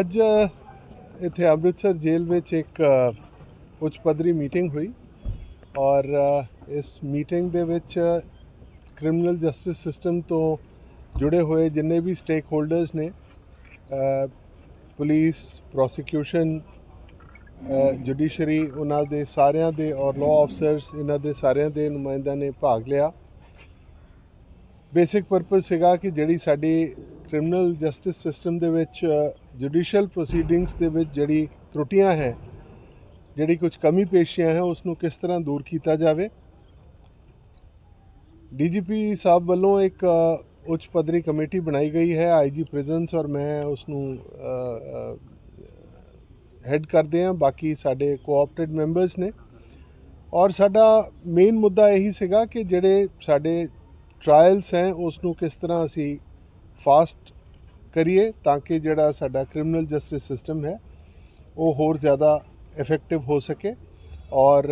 ਅੱਜ ਇੱਥੇ ਅੰਮ੍ਰਿਤਸਰ ਜੇਲ੍ਹ ਵਿੱਚ ਇੱਕ ਉੱਚ ਪੱਧਰੀ ਮੀਟਿੰਗ ਹੋਈ ਔਰ ਇਸ ਮੀਟਿੰਗ ਦੇ ਵਿੱਚ ਕ੍ਰਿਮੀਨਲ ਜਸਟਿਸ ਸਿਸਟਮ ਤੋਂ ਜੁੜੇ ਹੋਏ ਜਿੰਨੇ ਵੀ ਸਟੇਕ ਹੋਲਡਰਸ ਨੇ ਅ, ਪੁਲਿਸ ਪ੍ਰੋਸੀਕਿਊਸ਼ਨ ਜੁਡੀਸ਼ਰੀ ਉਹਨਾਂ ਦੇ ਸਾਰਿਆਂ ਦੇ ਔਰ ਲਾਅ ਅਫਸਰਸ ਇਹਨਾਂ ਦੇ ਸਾਰਿਆਂ ਦੇ ਨੁਮਾਇੰਦਿਆਂ ਨੇ ਭਾਗ ਲਿਆ। ਬੇਸਿਕ ਪਰਪਸ ਸੀਗਾ ਕਿ ਜਿਹੜੀ ਸਾਡੀ ਕ੍ਰਿਮੀਨਲ ਜਸਟਿਸ ਸਿਸਟਮ ਦੇ ਵਿੱਚ ਜੁਡੀਸ਼ੀਅਲ ਪ੍ਰੋਸੀਡਿੰਗਸ ਦੇ ਵਿੱਚ ਜਿਹੜੀ ਤਰੁੱਟੀਆਂ ਹੈ, ਜਿਹੜੀ ਕੁਝ ਕਮੀ ਪੇਸ਼ੀਆਂ ਹੈ ਉਸ ਨੂੰ ਕਿਸ ਤਰ੍ਹਾਂ ਦੂਰ ਕੀਤਾ ਜਾਵੇ? ਡੀਜੀਪੀ ਸਾਹਿਬ ਵੱਲੋਂ ਇੱਕ ਉੱਚ ਪੱਧਰੀ ਕਮੇਟੀ ਬਣਾਈ ਗਈ ਹੈ ਆਈਜੀ ਪ੍ਰਿਜ਼ਨਸ, ਔਰ ਮੈਂ ਉਸ ਨੂੰ ਹੈੱਡ ਕਰਦੇ ਹਾਂ, ਬਾਕੀ ਸਾਡੇ ਕੋਆਪਰੇਟਿਵ ਮੈਂਬਰਸ ਨੇ। ਔਰ ਸਾਡਾ ਮੇਨ ਮੁੱਦਾ ਇਹੀ ਸੀਗਾ ਕਿ ਜਿਹੜੇ ਸਾਡੇ ਟ੍ਰਾਇਲਸ ਹੈ ਉਸ ਨੂੰ ਕਿਸ ਤਰ੍ਹਾਂ ਅਸੀਂ ਫਾਸਟ ਕਰੀਏ ਤਾਂ ਕਿ ਜਿਹੜਾ ਸਾਡਾ ਕ੍ਰਿਮੀਨਲ ਜਸਟਿਸ ਸਿਸਟਮ ਹੈ ਉਹ ਹੋਰ ਜ਼ਿਆਦਾ ਇਫੈਕਟਿਵ ਹੋ ਸਕੇ ਔਰ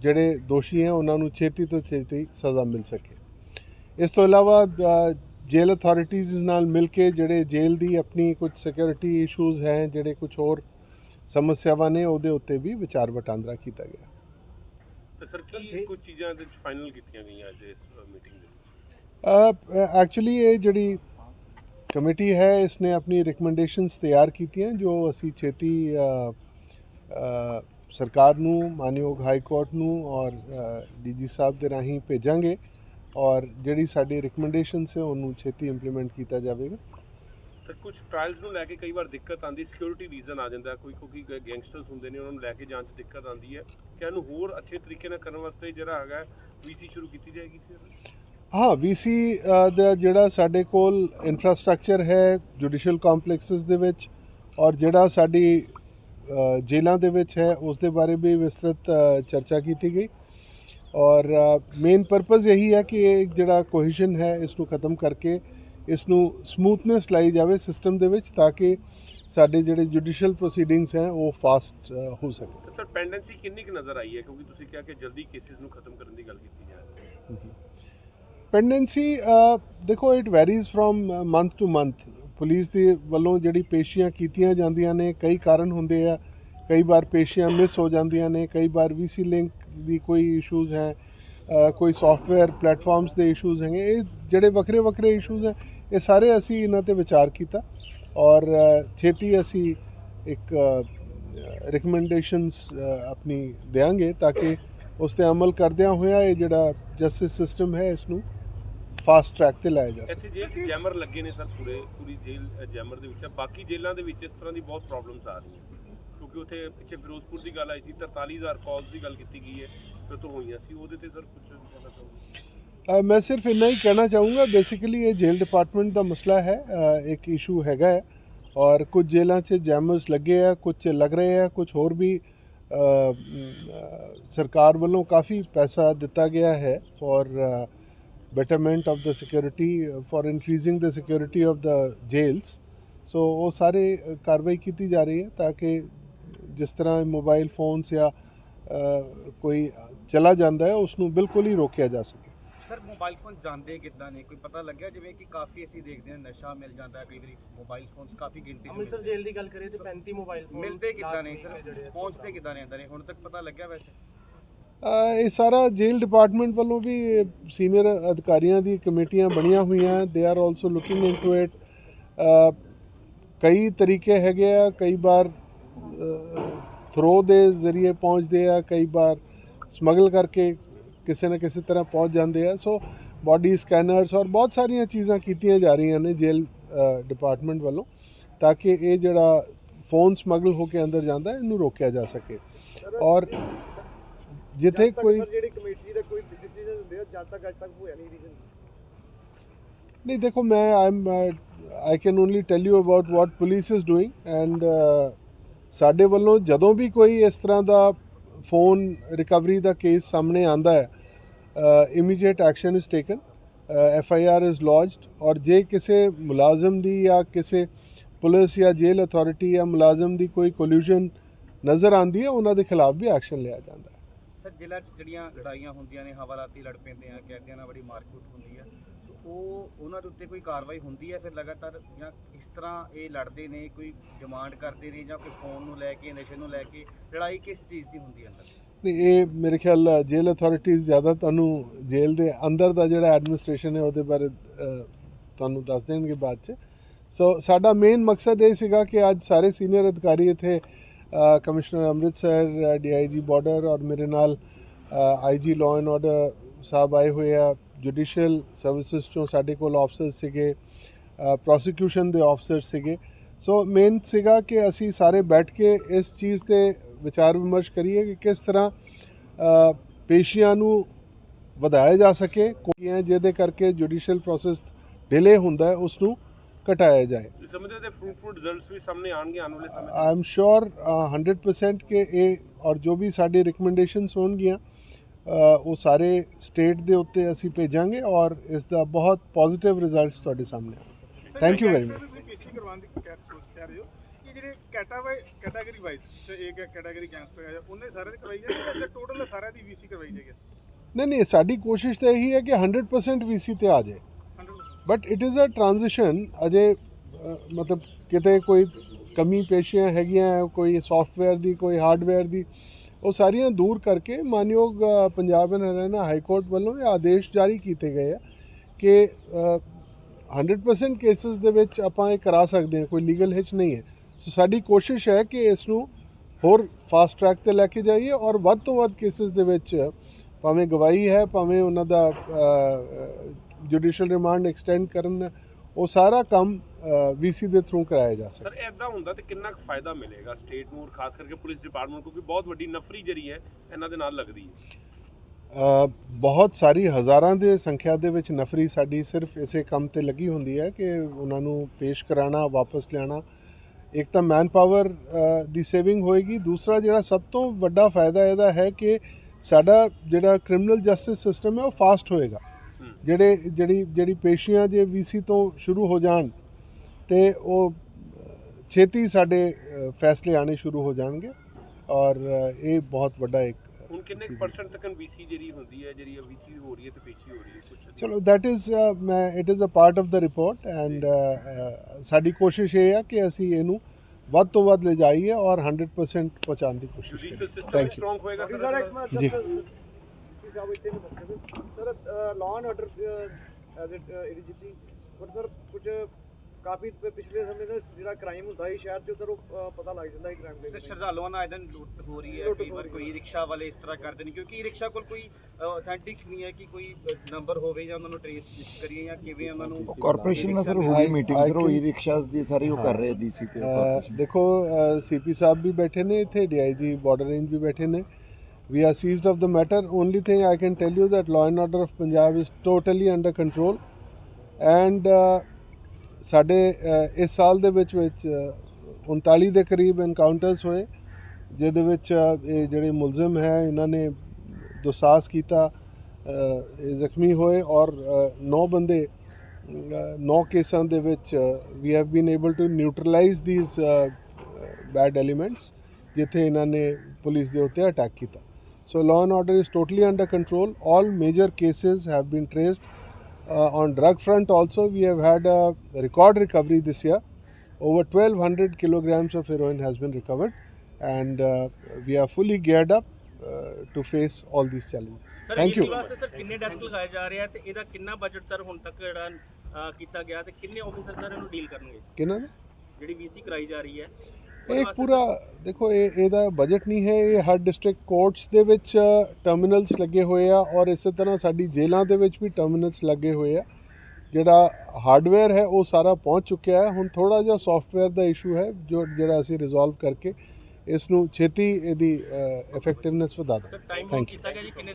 ਜਿਹੜੇ ਦੋਸ਼ੀ ਹੈ ਉਹਨਾਂ ਨੂੰ ਛੇਤੀ ਤੋਂ ਛੇਤੀ ਸਜ਼ਾ ਮਿਲ ਸਕੇ। ਇਸ ਤੋਂ ਇਲਾਵਾ ਜੇਲ੍ਹ ਅਥਾਰਟੀਜ਼ ਨਾਲ ਮਿਲ ਕੇ ਜਿਹੜੇ ਜੇਲ੍ਹ ਦੀ ਆਪਣੀ ਕੁਝ ਸਿਕਿਉਰਿਟੀ ਇਸ਼ੂਜ਼ ਹੈ ਜਿਹੜੇ ਕੁਝ ਹੋਰ ਸਮੱਸਿਆਵਾਂ ਨੇ ਉਹਦੇ ਉੱਤੇ ਵੀ ਵਿਚਾਰ ਵਟਾਂਦਰਾ ਕੀਤਾ ਗਿਆ। ਤੇ ਸਰ ਕੀ ਕੁਝ ਚੀਜ਼ਾਂ ਦੇ ਫਾਈਨਲ ਕੀਤੀਆਂ ਗਈਆਂ ਅੱਜ ਇਸ ਮੀਟਿੰਗ ਦੇ ਵਿੱਚ? ਐਕਚੁਅਲੀ ਇਹ ਜਿਹੜੀ ਕਮੇਟੀ ਹੈ ਇਸ ਨੇ ਆਪਣੀ ਰਿਕਮੈਂਡੇਸ਼ਨਸ ਤਿਆਰ ਕੀਤੀਆਂ, ਜੋ ਅਸੀਂ ਛੇਤੀ ਸਰਕਾਰ ਨੂੰ, ਮਾਨਯੋਗ ਹਾਈ ਕੋਰਟ ਨੂੰ ਔਰ ਡੀਜੀ ਸਾਹਿਬ ਦੇ ਰਾਹੀਂ ਭੇਜਾਂਗੇ ਔਰ ਜਿਹੜੀ ਸਾਡੀ ਰਿਕਮੈਂਡੇਸ਼ਨਸ ਹੈ, ਉਹਨੂੰ ਛੇਤੀ ਇੰਪਲੀਮੈਂਟ ਕੀਤਾ ਜਾਵੇਗਾ। ਤੇ ਕੁਝ ਟ੍ਰਾਇਲਸ ਨੂੰ ਲੈ ਕੇ ਕਈ ਵਾਰ ਦਿੱਕਤ ਆਉਂਦੀ ਸਿਕਿਉਰਿਟੀ ਰੀਜ਼ਨ ਆ ਜਾਂਦਾ, ਕੋਈ ਕੋਈ ਗੈਂਗਸਟਰਸ ਹੁੰਦੇ ਨੇ, ਉਹਨਾਂ ਨੂੰ ਲੈ ਕੇ ਜਾਂਚ ਦਿੱਕਤ ਆਉਂਦੀ ਹੈ। ਕਿ ਇਹਨੂੰ ਹੋਰ ਅੱਛੇ ਤਰੀਕੇ ਨਾਲ ਕਰਨ ਵਾਸਤੇ ਜਿਹੜਾ ਹੈਗਾ ਵੀਸੀ ਸ਼ੁਰੂ ਕੀਤੀ ਜਾਏਗੀ ਸਰ ਹਾਂ ਵੀਸੀ ਦਾ ਜਿਹੜਾ ਸਾਡੇ ਕੋਲ ਇਨਫਰਾਸਟ੍ਰਕਚਰ ਹੈ ਜੁਡੀਸ਼ੀਅਲ ਕੰਪਲੈਕਸਸ ਦੇ ਵਿੱਚ ਔਰ ਜਿਹੜਾ ਸਾਡੀ ਅ, ਜੇਲ੍ਹਾਂ ਦੇ ਵਿੱਚ ਹੈ ਉਸ ਦੇ ਬਾਰੇ ਵੀ ਵਿਸਤ੍ਰਿਤ ਚਰਚਾ ਕੀਤੀ ਗਈ। ਔਰ ਮੇਨ ਪਰਪਸ ਇਹੀ ਹੈ ਕਿ ਇਹ ਜਿਹੜਾ ਕੋਹੀਸ਼ਨ ਹੈ ਇਸ ਨੂੰ ਖਤਮ ਕਰਕੇ ਇਸ ਨੂੰ ਸਮੂਥਨੈਸ ਲਾਈ ਜਾਵੇ ਸਿਸਟਮ ਦੇ ਵਿੱਚ ਤਾਂ ਕਿ ਸਾਡੇ ਜਿਹੜੇ ਜੁਡੀਸ਼ੀਅਲ ਪ੍ਰੋਸੀਡਿੰਗਸ ਹੈ ਉਹ ਫਾਸਟ ਹੋ ਸਕੇ। ਸਰ ਪੈਂਡੈਂਸੀ ਕਿੰਨੀ ਕੁ ਨਜ਼ਰ ਆਈ ਹੈ? ਕਿਉਂਕਿ ਤੁਸੀਂ ਕਿਹਾ ਕਿ ਜਲਦੀ ਕੇਸਿਸ ਨੂੰ ਖਤਮ ਕਰਨ ਦੀ ਗੱਲ ਕੀਤੀ ਜਾ ਰਹੀ ਹੈ। ਪੈਂਡੈਂਸੀ uh, ਦੇਖੋ it varies from month to month police ਦੇ ਵੱਲੋਂ ਜਿਹੜੀ ਪੇਸ਼ੀਆਂ ਕੀਤੀਆਂ ਜਾਂਦੀਆਂ ਨੇ, ਕਈ ਕਾਰਨ ਹੁੰਦੇ ਆ। ਕਈ ਵਾਰ ਪੇਸ਼ੀਆਂ ਮਿਸ ਹੋ ਜਾਂਦੀਆਂ ਨੇ, ਕਈ ਵਾਰ ਵੀਸੀ ਲਿੰਕ ਦੀ ਕੋਈ ਇਸ਼ੂਜ਼ ਹੈ ਕੋਈ ਸੌਫਟਵੇਅਰ ਪਲੇਟਫਾਰਮਸ ਦੇ ਇਸ਼ੂਜ਼ ਹੈਗੇ। ਇਹ ਜਿਹੜੇ ਵੱਖਰੇ ਵੱਖਰੇ ਇਸ਼ੂਜ਼ ਹੈ, ਇਹ ਸਾਰੇ ਅਸੀਂ ਇਹਨਾਂ ਤੇ ਵਿਚਾਰ ਕੀਤਾ। ਔਰ ਛੇਤੀ ਅਸੀਂ ਇੱਕ ਰਿਕਮੈਂਡੇਸ਼ਨਸ ਆਪਣੀ ਦੇਾਂਗੇ ਤਾਂ ਕਿ ਉਸ ਤੇ ਅਮਲ ਕਰਦਿਆਂ ਹੋਇਆ ਇਹ ਜਿਹੜਾ ਜਸਟਿਸ ਸਿਸਟਮ ਹੈ, ਇਸ ਨੂੰ ਫਾਸਟ ਟਰੈਕ ਤੇ ਲਾਇਆ ਜਾ ਇੱਥੇ ਜੇਲ੍ਹ 'ਚ ਜੈਮਰ ਲੱਗੇ ਨੇ ਸਰ ਪੂਰੇ ਪੂਰੀ ਜੇਲ੍ਹ ਜੈਮਰ ਦੇ ਵਿੱਚ ਬਾਕੀ ਜੇਲ੍ਹਾਂ ਦੇ ਵਿੱਚ ਇਸ ਤਰ੍ਹਾਂ ਦੀ ਬਹੁਤ ਪ੍ਰੋਬਲਮਸ ਆ ਰਹੀਆਂ। ਕਿਉਂਕਿ ਉੱਥੇ ਪਿੱਛੇ ਫਿਰੋਜ਼ਪੁਰ ਦੀ ਗੱਲ ਆਈ ਸੀ 43000 ਕਾਲਸ ਦੀ ਗੱਲ ਕੀਤੀ ਗਈ ਹੈ ਤੇ ਤੋਂ ਹੋਈਆਂ ਸੀ। ਉਹਦੇ ਤੇ ਸਰ ਕੁਝ ਕਹਿਣਾ ਚਾਹੋਗੇ? ਅ, ਮੈਂ ਸਿਰਫ ਇੰਨਾ ਹੀ ਕਹਿਣਾ ਚਾਹੂੰਗਾ ਬੇਸਿਕਲੀ ਇਹ ਜੇਲ੍ਹ ਡਿਪਾਰਟਮੈਂਟ ਦਾ ਮਸਲਾ ਹੈ ਅ, ਇੱਕ ਇਸ਼ੂ ਹੈਗਾ ਹੈ। ਔਰ ਕੁਝ ਜੇਲ੍ਹਾਂ 'ਚ ਜੈਮਰਸ ਲੱਗੇ ਆ ਕੁਝ ਲੱਗ ਰਹੇ ਆ ਕੁਝ ਹੋਰ ਵੀ ਅ, ਮ, ਅ, ਸਰਕਾਰ ਵੱਲੋਂ ਕਾਫੀ ਪੈਸਾ ਦਿੱਤਾ ਗਿਆ ਹੈ। For betterment of the security for increasing the security of the jails so ਉਹ ਸਾਰੇ ਕਾਰਵਾਈ ਕੀਤੀ ਜਾ ਰਹੀ ਹੈ ਤਾਂ ਕਿ ਜਿਸ ਤਰ੍ਹਾਂ ਮੋਬਾਈਲ ਫੋਨਸ ਜਾਂ ਕੋਈ ਚਲਾ ਜਾਂਦਾ ਹੈ ਉਸ ਨੂੰ ਬਿਲਕੁਲ ਹੀ ਰੋਕਿਆ ਜਾ ਸਕੇ ਸਰ ਮੋਬਾਈਲ ਫੋਨ ਜਾਂਦੇ ਕਿੱਦਾਂ ਨੇ ਕੋਈ ਪਤਾ ਲੱਗਿਆ ਜਿਵੇਂ ਕਿ ਕਾਫੀ ਅਸੀਂ ਦੇਖਦੇ ਹਾਂ ਨਸ਼ਾ ਮਿਲ ਜਾਂਦਾ ਹੈ ਕਈ ਵਾਰੀ ਮੋਬਾਈਲ ਫੋਨਸ ਕਾਫੀ ਗਿਣਤੀ ਅੰਮ੍ਰਿਤਸਰ ਮਿਲਦੇ ਜੇਲ੍ਹ ਦੀ ਗੱਲ ਕਰੀਏ ਤੇ 35 ਮੋਬਾਈਲ ਫੋਨ ਮਿਲਦੇ ਕਿੱਦਾਂ ਨੇ ਸਰ। ਪਹੁੰਚਦੇ ਕਿੱਦਾਂ ਨੇ ਅੰਦਰ ਹੁਣ ਤੱਕ ਪਤਾ ਲੱਗਿਆ ਵੈਸੇ ਇਹ ਸਾਰਾ ਜੇਲ੍ਹ ਡਿਪਾਰਟਮੈਂਟ ਵੱਲੋਂ ਵੀ ਸੀਨੀਅਰ ਅਧਿਕਾਰੀਆਂ ਦੀ ਕਮੇਟੀਆਂ ਬਣੀਆਂ ਹੋਈਆਂ। They are also looking into it ਕਈ ਤਰੀਕੇ ਹੈਗੇ ਆ, ਕਈ ਵਾਰ ਥਰੋ ਦੇ ਜ਼ਰੀਏ ਪਹੁੰਚਦੇ ਆ, ਕਈ ਵਾਰ ਸਮਗਲ ਕਰਕੇ ਕਿਸੇ ਨਾ ਕਿਸੇ ਤਰ੍ਹਾਂ ਪਹੁੰਚ ਜਾਂਦੇ ਆ। ਸੋ ਬਾਡੀ ਸਕੈਨਰਸ ਔਰ ਬਹੁਤ ਸਾਰੀਆਂ ਚੀਜ਼ਾਂ ਕੀਤੀਆਂ ਜਾ ਰਹੀਆਂ ਨੇ ਜੇਲ੍ਹ ਡਿਪਾਰਟਮੈਂਟ ਵੱਲੋਂ, ਤਾਂ ਕਿ ਇਹ ਜਿਹੜਾ ਫੋਨ ਸਮਗਲ ਹੋ ਕੇ ਅੰਦਰ ਜਾਂਦਾ, ਇਹਨੂੰ ਰੋਕਿਆ ਜਾ ਸਕੇ। ਔਰ ਜਿੱਥੇ ਕੋਈ ਜਿਹੜੀ ਕਮੇਟੀ ਦਾ ਕੋਈ ਡਿਸੀਜਨ ਹੁੰਦੇ ਆ ਜਦ ਤੱਕ ਅੱਜ ਤੱਕ ਹੋਇਆ ਨਹੀਂ ਰੀਜ਼ਨ ਨਹੀਂ ਦੇਖੋ ਮੈਂ I am I can only tell you about what police is doing and ਸਾਡੇ ਵੱਲੋਂ ਜਦੋਂ ਵੀ ਕੋਈ ਇਸ ਤਰ੍ਹਾਂ ਦਾ ਫੋਨ ਰਿਕਵਰੀ ਦਾ ਕੇਸ ਸਾਹਮਣੇ ਆਂਦਾ ਹੈ immediate action is taken F I R is lodged ਔਰ ਜੇ ਕਿਸੇ ਮੁਲਾਜ਼ਮ ਦੀ ਜਾਂ ਕਿਸੇ ਪੁਲਿਸ ਜਾਂ ਜੇਲ੍ਹ ਅਥਾਰਟੀ ਜਾਂ ਮੁਲਾਜ਼ਮ ਦੀ ਕੋਈ ਕੋਲੂਜਨ ਨਜ਼ਰ ਆਂਦੀ ਹੈ ਉਹਨਾਂ ਦੇ ਖਿਲਾਫ ਵੀ ਐਕਸ਼ਨ ਲਿਆ ਜਾਂਦਾ ਹੈ। ਸਰ, ਜ਼ਿਲ੍ਹਾ 'ਚ ਜਿਹੜੀਆਂ ਲੜਾਈਆਂ ਹੁੰਦੀਆਂ ਨੇ, ਹਵਾਲਾਤੀ ਲੜ ਪੈਂਦੇ ਆ, ਕੈਦੀਆਂ ਨਾਲ ਬੜੀ ਮਾਰਕੁੱਟ ਹੁੰਦੀ ਆ। ਸੋ ਉਹ, ਉਹਨਾਂ ਦੇ ਉੱਤੇ ਕੋਈ ਕਾਰਵਾਈ ਹੁੰਦੀ ਹੈ ਫਿਰ ਲਗਾਤਾਰ, ਜਾਂ ਇਸ ਤਰ੍ਹਾਂ ਇਹ ਲੜਦੇ ਨੇ, ਕੋਈ ਡਿਮਾਂਡ ਕਰਦੇ ਨੇ, ਜਾਂ ਕੋਈ ਫੋਨ ਨੂੰ ਲੈ ਕੇ, ਨਸ਼ੇ ਨੂੰ ਲੈ ਕੇ, ਲੜਾਈ ਕਿਸ ਚੀਜ਼ ਦੀ ਹੁੰਦੀ ਹੈ ਅੰਦਰ? ਨਹੀਂ, ਇਹ ਮੇਰੇ ਖਿਆਲ ਜੇਲ੍ਹ ਅਥਾਰਟੀਜ਼ ਜ਼ਿਆਦਾ ਤੁਹਾਨੂੰ ਜੇਲ੍ਹ ਦੇ ਅੰਦਰ ਦਾ ਜਿਹੜਾ ਐਡਮਿਨਿਸਟ੍ਰੇਸ਼ਨ ਹੈ, ਉਹਦੇ ਬਾਰੇ ਤੁਹਾਨੂੰ ਦੱਸ ਦੇਣਗੇ ਬਾਅਦ ਚ। ਸੋ ਸਾਡਾ ਮੇਨ ਮਕਸਦ ਇਹ ਸੀਗਾ ਕਿ ਅੱਜ ਸਾਰੇ ਸੀਨੀਅਰ ਅਧਿਕਾਰੀ ਇੱਥੇ ਕਮਿਸ਼ਨਰ ਅੰਮ੍ਰਿਤਸਰ ਡੀਆਈਜੀ ਬਾਰਡਰ ਔਰ ਮੇਰੇ ਨਾਲ ਆਈਜੀ ਲਾਅ ਐਂਡ ਆਰਡਰ ਸਾਹਿਬ ਆਏ ਹੋਏ ਆ। ਜੁਡੀਸ਼ੀਅਲ ਸਰਵਿਸਿਜ਼ ਚੋਂ ਸਾਡੇ ਕੋਲ ਆਫਸਰ ਸੀਗੇ ਪ੍ਰੋਸੀਕਿਊਸ਼ਨ ਦੇ ਆਫਸਰ ਸੀਗੇ। ਸੋ ਮੇਨ ਸੀਗਾ ਕਿ ਅਸੀਂ ਸਾਰੇ ਬੈਠ ਕੇ ਇਸ ਚੀਜ਼ ਤੇ ਵਿਚਾਰ ਵਿਮਰਸ਼ ਕਰੀਏ ਕਿ ਕਿਸ ਤਰ੍ਹਾਂ ਪੇਸ਼ੀਆਂ ਨੂੰ ਵਧਾਇਆ ਜਾ ਸਕੇ, ਕੋਈ ਜਿਹਦੇ ਕਰਕੇ ਜੁਡੀਸ਼ੀਅਲ ਪ੍ਰੋਸੈਸ ਡਿਲੇ ਹੁੰਦਾ ਹੈ ਉਸ ਨੂੰ ਘਟਾਇਆ ਜਾਏ। ਸਮਝਦੇ ਤੇ ਫਰੂਟਫੁਲ ਰਿਜ਼ਲਟਸ ਵੀ ਸਾਹਮਣੇ ਆਣਗੇ ਆਉਣ ਵਾਲੇ ਸਮੇਂ 'ਚ? ਆਈ ਐਮ ਸ਼ੋਰ 100% ਕਿ ਇਹ ਔਰ ਜੋ ਵੀ ਸਾਡੇ ਰეკਮੈਂਡੇਸ਼ਨਸ ਹੋਣਗੀਆਂ ਅ, ਉਹ ਸਾਰੇ ਸਟੇਟ ਦੇ ਉੱਤੇ ਅਸੀਂ ਭੇਜਾਂਗੇ ਔਰ ਇਸ ਦਾ ਬਹੁਤ ਪੋਜ਼ਿਟਿਵ ਰਿਜ਼ਲਟਸ ਤੁਹਾਡੇ ਸਾਹਮਣੇ ਥੈਂਕ ਯੂ ਵੈਰੀ ਮਚ ਪੇਸ਼ੀ ਕਰਵਾਉਣ ਦੀ ਕਹਿ ਸੋਚ ਕਹਿ ਰਹੇ ਹੋ ਕਿ ਜਿਹੜੇ ਕੈਟਾਗਰੀ ਕੈਟਾਗਰੀ ਵਾਈਜ਼ ਤੇ ਇੱਕ ਕੈਟਾਗਰੀ ਕੈਂਸਰ ਹੈ ਉਹਨੇ ਸਾਰਿਆਂ ਦੀ ਕਰਵਾਈ ਜਾਏਗੀ ਜਾਂ ਟੋਟਲ ਸਾਰਿਆਂ ਦੀ ਵੀਸੀ ਕਰਵਾਈ ਜਾਏਗੀ? ਨਹੀਂ ਨਹੀਂ ਸਾਡੀ ਕੋਸ਼ਿਸ਼ ਤਾਂ ਇਹੀ ਹੈ ਕਿ 100% ਵੀਸੀ ਤੇ ਆ ਜਾਏ। 100% but it is a transition ਅਜੇ ਮਤਲਬ ਕਿਤੇ ਕੋਈ ਕਮੀ ਪੇਸ਼ੀਆਂ ਹੈਗੀਆਂ ਕੋਈ ਸੌਫਟਵੇਅਰ ਦੀ ਕੋਈ ਹਾਰਡਵੇਅਰ ਦੀ ਉਹ ਸਾਰੀਆਂ ਦੂਰ ਕਰਕੇ ਮਾਨਯੋਗ Punjab and Haryana high court ਵੱਲੋਂ ਇਹ ਆਦੇਸ਼ ਜਾਰੀ ਕੀਤੇ ਗਏ ਆ ਕਿ ਅ, 100% ਕੇਸਸ ਦੇ ਵਿੱਚ ਆਪਾਂ ਇਹ ਕਰਾ ਸਕਦੇ ਹਾਂ ਕੋਈ ਲੀਗਲ ਹਿਚ ਨਹੀਂ ਹੈ। ਸੋ ਸਾਡੀ ਕੋਸ਼ਿਸ਼ ਹੈ ਕਿ ਇਸ ਨੂੰ ਹੋਰ ਫਾਸਟ ਟਰੈਕ ਤੇ ਲੈ ਕੇ ਜਾਈਏ ਔਰ ਵੱਧ ਤੋਂ ਵੱਧ ਕੇਸਸ ਦੇ ਵਿੱਚ ਭਾਵੇਂ ਗਵਾਹੀ ਹੈ ਭਾਵੇਂ ਉਹਨਾਂ ਦਾ ਜੁਡੀਸ਼ੀਅਲ ਰਿਮਾਂਡ ਐਕਸਟੈਂਡ ਕਰਨ ਉਹ ਸਾਰਾ ਕੰਮ ਵੀਸੀ ਦੇ ਥਰੂ ਕਰਾਇਆ ਜਾ ਸਕਦਾ। ਸਰ ਐਦਾਂ ਹੁੰਦਾ ਤੇ ਕਿੰਨਾ ਕੁ ਫਾਇਦਾ ਮਿਲੇਗਾ ਸਟੇਟ ਨੂੰ ਖਾਸ ਕਰਕੇ ਪੁਲਿਸ ਡਿਪਾਰਟਮੈਂਟ ਕਿਉਂਕਿ ਬਹੁਤ ਵੱਡੀ ਨਫਰੀ ਜਿਹੜੀ ਹੈ ਇਹਨਾਂ ਦੇ ਨਾਲ ਲੱਗਦੀ ਹੈ। ਬਹੁਤ ਸਾਰੀ ਹਜ਼ਾਰਾਂ ਦੇ ਸੰਖਿਆ ਦੇ ਵਿੱਚ ਨਫਰੀ ਸਾਡੀ ਸਿਰਫ ਇਸੇ ਕੰਮ ਤੇ ਲੱਗੀ ਹੁੰਦੀ ਹੈ ਕਿ ਉਹਨਾਂ ਨੂੰ ਪੇਸ਼ ਕਰਾਉਣਾ ਵਾਪਸ ਲਿਆਉਣਾ। ਇੱਕ ਤਾਂ ਮੈਨ ਪਾਵਰ ਦੀ ਸੇਵਿੰਗ ਹੋਏਗੀ ਦੂਸਰਾ ਜਿਹੜਾ ਸਭ ਤੋਂ ਵੱਡਾ ਫਾਇਦਾ ਇਹਦਾ ਹੈ ਕਿ ਸਾਡਾ ਜਿਹੜਾ ਕ੍ਰਿਮੀਨਲ ਜਸਟਿਸ ਸਿਸਟਮ ਹੈ ਉਹ ਫਾਸਟ ਹੋਏਗਾ। ਜਿਹੜੇ ਜਿਹੜੀ ਜਿਹੜੀ ਪੇਸ਼ੀਆਂ ਜੇ ਵੀਸੀ ਤੋਂ ਸ਼ੁਰੂ ਹੋ ਜਾਣ ਤੇ ਉਹ ਛੇਤੀ ਸਾਡੇ ਫੈਸਲੇ ਆਣੇ ਸ਼ੁਰੂ ਹੋ ਜਾਣਗੇ ਔਰ ਇਹ ਬਹੁਤ ਵੱਡਾ ਇੱਕ ਹੁਣ ਕਿੰਨੇ ਪਰਸੈਂਟ ਤੱਕ ਵੀਸੀ ਜਿਹੜੀ ਹੁੰਦੀ ਹੈ ਜਿਹੜੀ ਵੀਸੀ ਹੋ ਰਹੀ ਹੈ ਤੇ ਪੇਸ਼ੀ ਹੋ ਰਹੀ ਹੈ ਕੁਝ ਚਲੋ ਦੈਟ ਇਜ਼ ਮੈਂ it is a part of the report and ਸਾਡੀ ਕੋਸ਼ਿਸ਼ ਇਹ ਹੈ ਕਿ ਅਸੀਂ ਇਹਨੂੰ ਵੱਧ ਤੋਂ ਵੱਧ ਲੈ ਜਾਈਏ ਔਰ 100% ਪਹੁੰਚਾਉਣ ਦੀ ਕੋਸ਼ਿਸ਼ ਕਰੀਏ। ਸਿਸਟਮ ਥੈਂਕ ਯੂ ਹੋਏਗਾ ਸਰ ਸਰ ਇੱਕ ਮਿੰਟ ਜੀ। ਸਾਹਿਬ ਇੱਥੇ ਵੀ ਦੱਸੋ sir law and order as it ADGP ਪਰ ਸਰ ਕੁਝ ਕਾਫੀ ਪ- ਪਿਛਲੇ ਸਮੇਂ ਦਾ ਜਿਹੜਾ ਕ੍ਰਾਈਮ ਹੁੰਦਾ ਸੀ ਸ਼ਹਿਰ 'ਚ ਸਰ ਉਹ ਅ, ਪਤਾ ਲੱਗ ਜਾਂਦਾ ਸੀ ਕ੍ਰਾਈਮ ਦੇ ਤੇ ਸ਼ਰਧਾਲੂਆਂ ਨਾਲ ਇਹਦਨ ਲੁੱਟ ਹੋ ਰਹੀ ਹੈ ਲੁੱਟ ਕਈ ਹੋ ਵਾਰ ਰਹੀ ਕੋਈ ਰਿਕਸ਼ਾ ਵਾਲੇ ਇਸ ਤਰ੍ਹਾਂ ਕਰਦੇ ਨੇ ਕਿਉਂਕਿ ਰਿਕਸ਼ਾ ਕੋਲ ਕੋਈ ਅਥੈਂਟਿਕ ਨਹੀਂ ਹੈ ਕਿ ਕੋਈ ਨੰਬਰ ਹੋਵੇ ਜਾਂ ਉਹਨਾਂ ਨੂੰ ਟ੍ਰੇਸ ਕਰੀਏ ਜਾਂ ਕਿਵੇਂ ਉਹਨਾਂ ਨੂੰ ਕਾਰਪੋਰੇਸ਼ਨ ਨਾਲ ਸਰ ਹੋਈ I- ਮੀਟਿੰਗ I ਸਰ ਹੋਈ can- ਰਿਕਸ਼ਾਸ ਦੀ ਸਾਰੀ ਉਹ ਕਰ ਰਹੇ ਡੀਸੀ ਤੇ ਅ, corporation। ਦੇਖੋ ਸੀਪੀ ਸਾਹਿਬ ਵੀ ਬੈਠੇ ਨੇ ਇੱਥੇ ਡੀਆਈਜੀ ਬਾਰਡਰ ਰੇਂਜ ਵੀ ਬੈਠੇ ਨੇ we are seized of the matter. Only thing i can tell you that law and order of punjab is totally under control. And uh, ਸਾਡੇ uh, ਇਸ ਸਾਲ ਦੇ ਵਿੱਚ ਵਿੱਚ ਅ, 39 ਦੇ ਕਰੀਬ ਐਨਕਾਊਂਟਰਸ ਹੋਏ ਜਿਹਦੇ ਵਿੱਚ ਇਹ ਜਿਹੜੇ ਮੁਲਜ਼ਮ ਹੈ ਇਹਨਾਂ ਨੇ ਦੁਸਾਸ ਕੀਤਾ ਇਹ ਜ਼ਖਮੀ ਹੋਏ ਔਰ 9 ਬੰਦੇ 9 ਕੇਸਾਂ ਦੇ ਵਿੱਚ we have been able to neutralize these bad elements ਜਿੱਥੇ ਇਹਨਾਂ ਨੇ ਪੁਲਿਸ ਦੇ ਉੱਤੇ ਅਟੈਕ ਕੀਤਾ। so law and order is totally under control all major cases have been traced uh, on drug front also we have had a record recovery this year over 1200 kilograms of heroin has been recovered and uh, we are fully geared up uh, to face all these challenges thank you ਵਾਸਤੇ sir ਕਿੰਨੇ desk ਲਗਾਏ ਜਾ ਰਹੇ ਆ ਤੇ ਇਹਦਾ ਕਿੰਨਾ budget sir ਹੁਣ ਤੱਕ ਜਿਹੜਾ ਅਹ, ਕੀਤਾ ਗਿਆ ਤੇ ਕਿੰਨੇ ਆਫੀਸਰ ਸਰ ਇਹਨੂੰ ਡੀਲ ਕਰਨਗੇ ਕਿਹਨਾਂ ਦਾ ਜਿਹੜੀ ਵੀਸੀ ਕਰਾਈ ਜਾ ਰਹੀ ਹੈ ਇਹ ਪੂਰਾ ਦੇਖੋ ਇਹ ਇਹਦਾ ਬਜਟ ਨਹੀਂ ਹੈ ਇਹ ਹਰ ਡਿਸਟ੍ਰਿਕਟ ਕੋਰਟਸ ਦੇ ਵਿੱਚ ਟਰਮੀਨਲਸ ਲੱਗੇ ਹੋਏ ਆ ਔਰ ਇਸੇ ਤਰ੍ਹਾਂ ਸਾਡੀ ਜੇਲ੍ਹਾਂ ਦੇ ਵਿੱਚ ਵੀ ਟਰਮੀਨਲਸ ਲੱਗੇ ਹੋਏ ਆ। ਜਿਹੜਾ ਹਾਰਡਵੇਅਰ ਹੈ ਉਹ ਸਾਰਾ ਪਹੁੰਚ ਚੁੱਕਿਆ ਹੈ। ਹੁਣ ਥੋੜਾ ਜਿਹਾ ਸੌਫਟਵੇਅਰ ਦਾ ਇਸ਼ੂ ਹੈ ਜੋ ਜਿਹੜਾ ਅਸੀਂ ਰਿਜ਼ੋਲਵ ਕਰਕੇ ਇਸ ਨੂੰ ਛੇਤੀ ਇਹਦੀ ਇਫੈਕਟਿਵਨੈਸ ਵਧਾ ਦਾਂਗੇ। Time Thank